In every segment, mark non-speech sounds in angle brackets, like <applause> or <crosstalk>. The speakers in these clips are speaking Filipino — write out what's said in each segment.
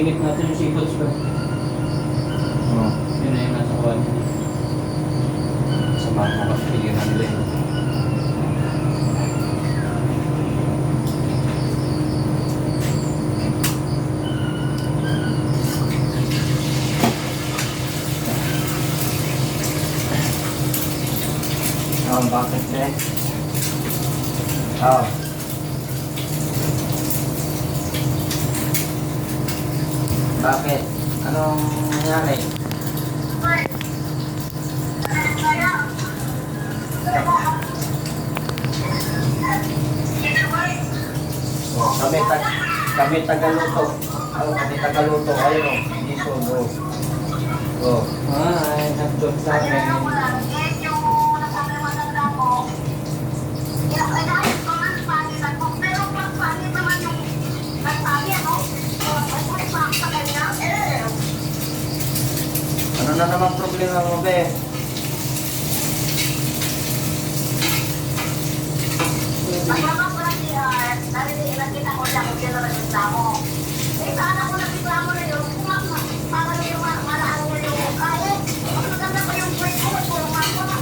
Init natin yung seafood ko. Oo. Yun na yung nasa kuwan. Sa mga kasi yun ang link. Oh, bakit eh? Oh. Bakit? Anong nangyari? Oh, kami tag kami tagaluto. Ano kami tagaluto? Ayun oh, dito oh. Oh. Ay, nagdot sa amin. Ano na naman problema mo, be? Eh, sana ko nagreklamo na yun, kung para yung malaan niya yung kaya, mas maganda pa yung break ko, nga ako na,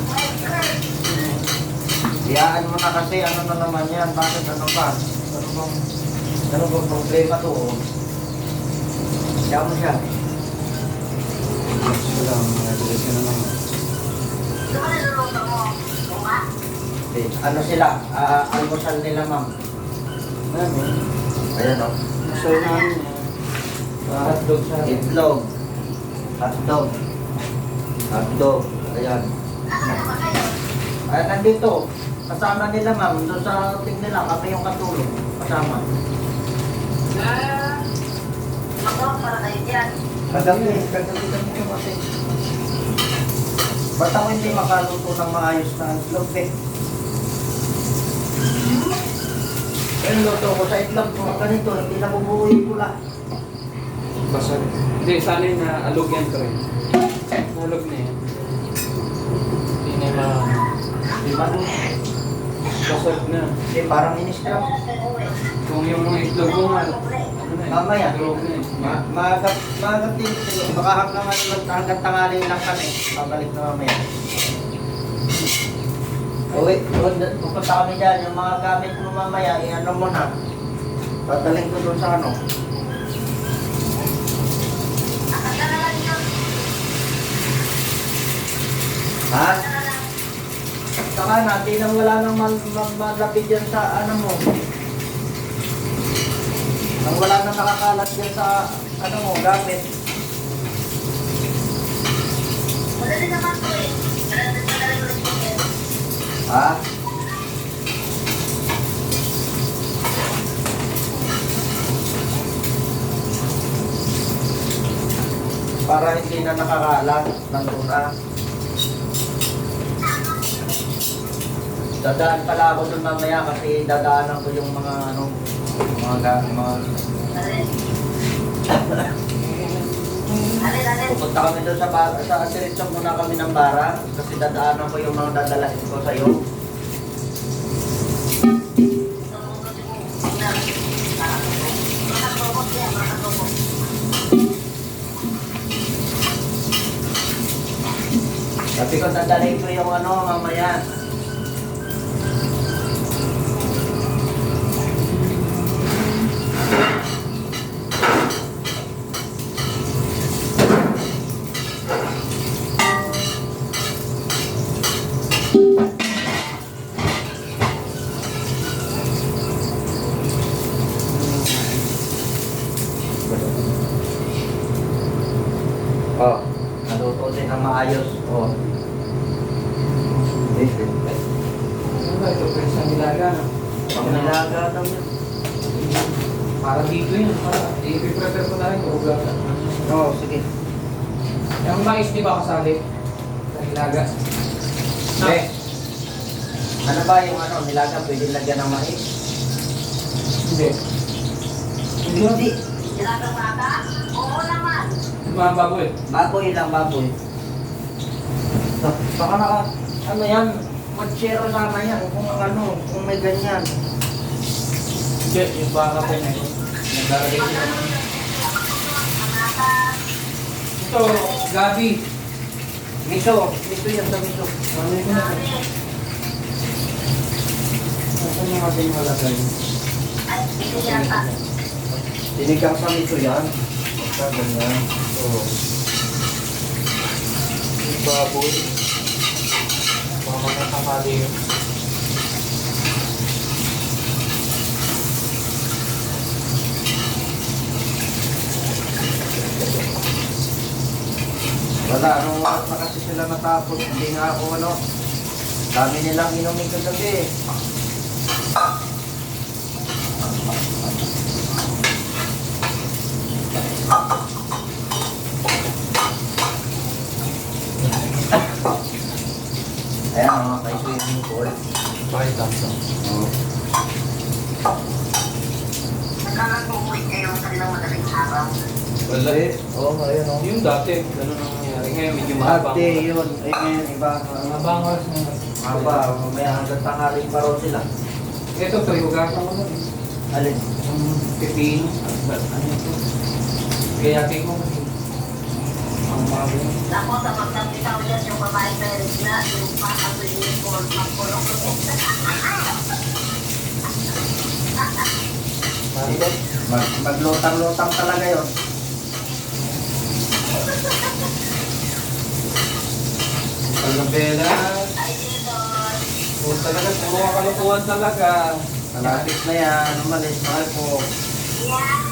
Iyaan mo na kasi, ano na naman yan? Bakit ano ba? Ano bang, ano bang problema to? oh? Iyaan mo siya. Wala, na naman. Eh, ano sila? Ah, almusal nila, ma'am. Ano? Ayan, oh. Gusto namin yan. Hotdog sa. Itlog. Hotdog. Hotdog. Ayan. Ay, nandito. Kasama nila, ma'am. Doon sa ting nila, kami yung katulong. Kasama. Ah, Magawang para kayo dyan. Kagabi, kagabi kami kumati. Ba't ako hindi makaluto ng maayos na itlog, eh? Yung luto ko sa itlog, kung ganito, hindi na bubuhay ko lang. Basag. Hindi, sana yung naalog yan ko rin. Naalog na yan. Hindi na ma... Di ba? Basag na. Hindi, parang iniskrap. Kung yung mga itlog mo nga, na. Mamaya. Durog na. Ma maagat, maagat din sila. Baka hanggang ano hanggang tangali lang kami. Babalik na mamaya. Uwi, pupunta kami dyan. Yung mga gamit mo mamaya, i-ano mo na. Pataling ko doon sa ano. Ha? Saka na, di nang wala nang mal mal malapit yan sa ano mo. Nang wala nang nakakalat yan sa ano mo, gamit. Madali naman to eh. Madali ulit po eh. Ha? Para hindi na nakakalat, nandun na. Dadaan pala ako dun mamaya kasi dadaanan ko yung mga ano, mga ga- mga. Pupunta kami doon sa bar, sa diretso muna kami ng bara kasi dadaanan ko yung mga dadalahin ko sa iyo. Sabi ko dadalhin ko yung ano mamaya. Maayos. Oh. Eh, Ano ba ito? Pwede sa nilaga, no? Pang nilaga daw yun. Para dito yun. Para i-prepare ko na rin kung ugasan. Oo, sige. Yung mais di ba kasali? Sa nilaga. Eh, ano ba yung ano, nilaga pwede lagyan ng mais? Hindi. Hindi. Nilagang bata? Oo naman. Mga baboy. Baboy lang, baboy. Sa- Saka naka, ano yan, mag-share sana yan kung ano, kung may ganyan. Hindi, yung baka pa niya. Naglalagay sila. Ito, gabi. Miso, miso yan sa miso. Ano yun na? Nasaan yung ating malagay? Ay, hindi yata. Sinigang sa miso yan. Basta ganyan. So, yung baboy. Baka magkakamali yun. Wala, anong oras na kasi sila natapos. Hindi nga ako ano. Dami nilang inumin kagabi. Ayan mga kay-swimming pool. Bakit Samsung? Oh. Nagkakatuloy kayo sa ilang madaling araw. Wala eh. Oo, oh, ayun oh. Yung dati, ganun ang nangyari. Ngayon medyo mahabang. Ate, yun. Eh, ngayon, iba. Mahabang oras na. Maba, mamaya hanggang tanghali pa raw sila. Ito, pre, hugasan mo nun. Alin? Yung pipino. Ano ano ito? Kaya tingin ko. Ang. Tapos sa pagkakitaw yan yung babae na na yung pakatuloy ko magkulong Mag, maglutang-lutang talaga yun. Kalabela. Puro talaga, puro kalukuhan talaga. Malapit na yan. Umalis, mahal po. Yeah!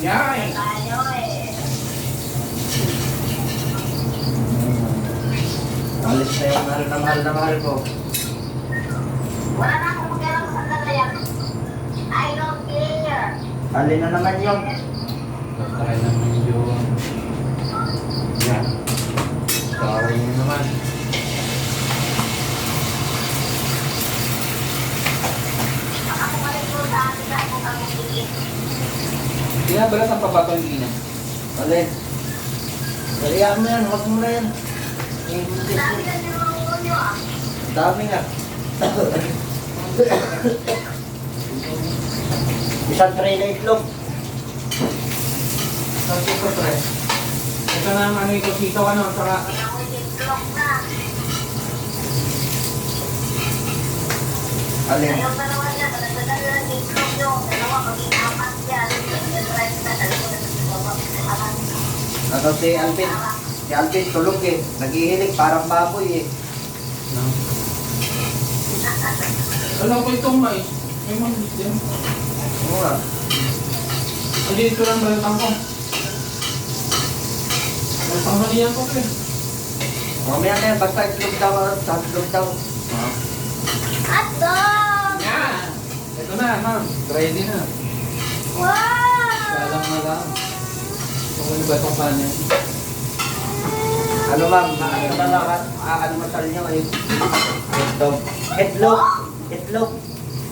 Yay! Tayo eh. Umalis na yung mahal na mahal na mahal ko. Wala na akong magkaroon sa sasakyan. I don't care. Alin na naman yung Tatry naman yung... Yan. Sorry nyo naman. Akin na kung ang pabato yung ina. Alin. Dalihan mo yan, huwag mo na yan. Dami nga. Isang tray na itlog. Sabi ko, pre. Ito na ang ano ito, sitaw ano, saka... Yung. Alin. Ayaw pa naman yan. Malagdagan lang yung vlog nyo. Dalawa, maging apat yan. Nag-drive na. Dalawa sa Ano si Alvin? Si Alvin tulog eh. Naghihilig parang baboy eh. Alam ko itong mais. May mga din. Oo nga. Hindi ito lang balutang ko. Balutang maliyan ko, pre. Mamaya na yan, basta itlog daw. Sa itlog daw. Hotdog! Yan! Ito na, ma'am. Ready na. Wow! Lalang na lang. Kung ano ba itong kanin? Ano ma'am, ano na lang at aanmasal nyo. Itlog. Itlog. Itlog.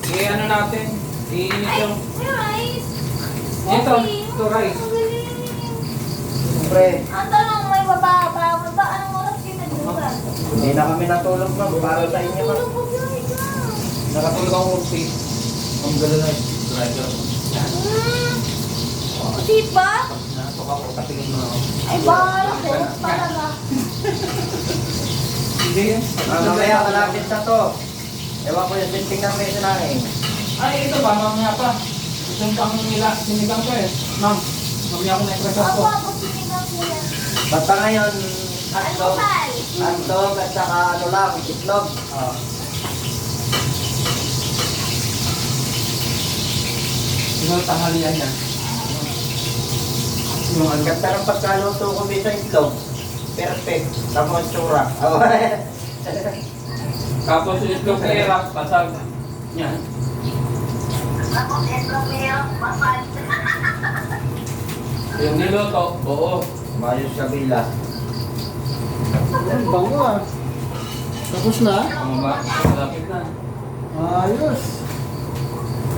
Eh, ano natin? Iinit yung... Rice. Ito, ito rice. Siyempre, Ang tanong, may bababa. Ba, anong oras kayo nagbukas? hindi na kami natulog ma'am. Para sa inyo ma'am. Tulog po guys. Nakatulog ako safe. Ang gano'n na. Driver. Yan. Natok ako, katingin mo ako. Ay, bahala ko. Talaga. Hindi yan. Ah, mamaya malapit na to. Ewan ko yung sinting ng mesa namin. Ay, ito ba? Mamaya pa. Itong pang nila, sinigang ko eh. Ma'am, mamaya ako na-express Ako, ko. ako sinigang po yan. Basta ngayon, hotdog. Almusal. Hotdog at saka ano lang, itlog. Ah. Yung tanghalian yan. Yung Ang ganda ng pagkaluto ko sa itlog. Perfect. Tamo ang tsura. <laughs> Tapos yung itlog na hirap, pasag. Yan. Tapos, ito meron. Papal. Yung niluto, oo. Mayos sa bila. Ang bango ah. Tapos na? Ano ba? Malapit na. Ayos.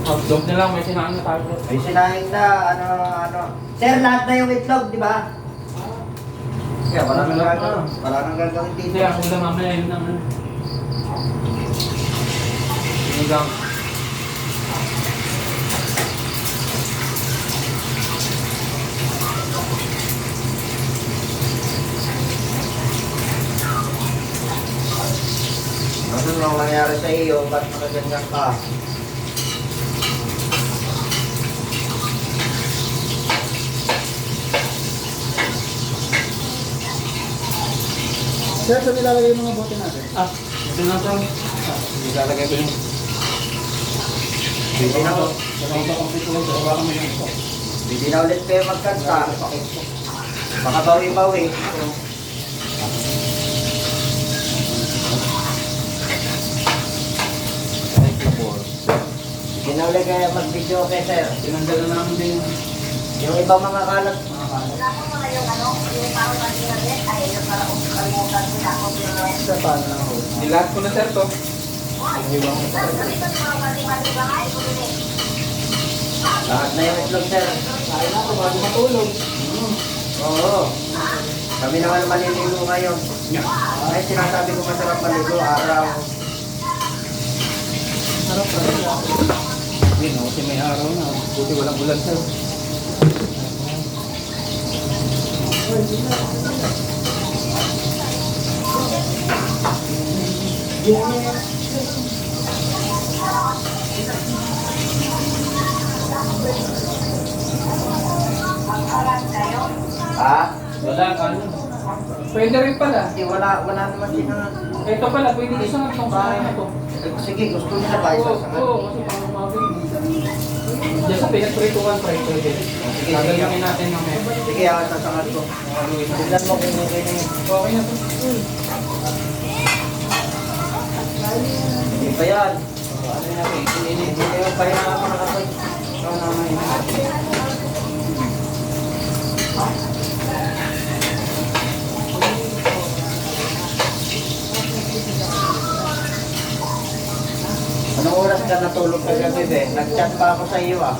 Hotdog na lang, may sinain na tayo. May sinaing na, ano, ano. Sir, lahat na yung itlog, di ba? Kaya wala nang gagawin. Wala nang gagawin dito. Hindi, ako lang mamaya yun ang ano. Sinigang. Ano nang nangyari sa iyo? Ba't nakaganyan ka? Sir, saan nilalagay yung mga bote natin? Ah, Ito na ito. Ilalagay ko yung... Hindi na, ito. hindi na ulit kayo magkanta. Baka bawi-bawi. Hindi na ulit kayo mag-video kay sir. Tinanggal na namin din yung... Yung ibang mga kalat, mga kalat. Wala ko mga yung ano, yung parang pag-inagit, ay yung parang kalimutan nila ako pinuwes. Sa na ako? Nilahat ko na sir to. Ko. Lahat na yung itlog sir. Kaya na ito bago matulog. Oo. Kami naman maliligo ngayon. Ay, sinasabi ko masarap maligo araw. Sarap pa siya. Yun o, kasi may araw na. Buti walang ulan sir. Ha? Wala ka Pwede rin pala. Hindi, wala, wala naman sino. Ito pala, pwede isa nga itong bahay na to. Eh, Sige, gusto nila ba isa Oo, sa oo, kasi pang umabing. Diyan sa pwede. Sige, Gagalangin sige. natin mamaya. Sige, ako sasangat ko. Tignan mo kung okay na yun. Okay na to. Hindi pa yan. Ano na rin, Hindi pa yan ako nakapag. Ikaw naman yun. Anong oras ka natulog kagabi, be? Nag-chat pa ako sa iyo, ah.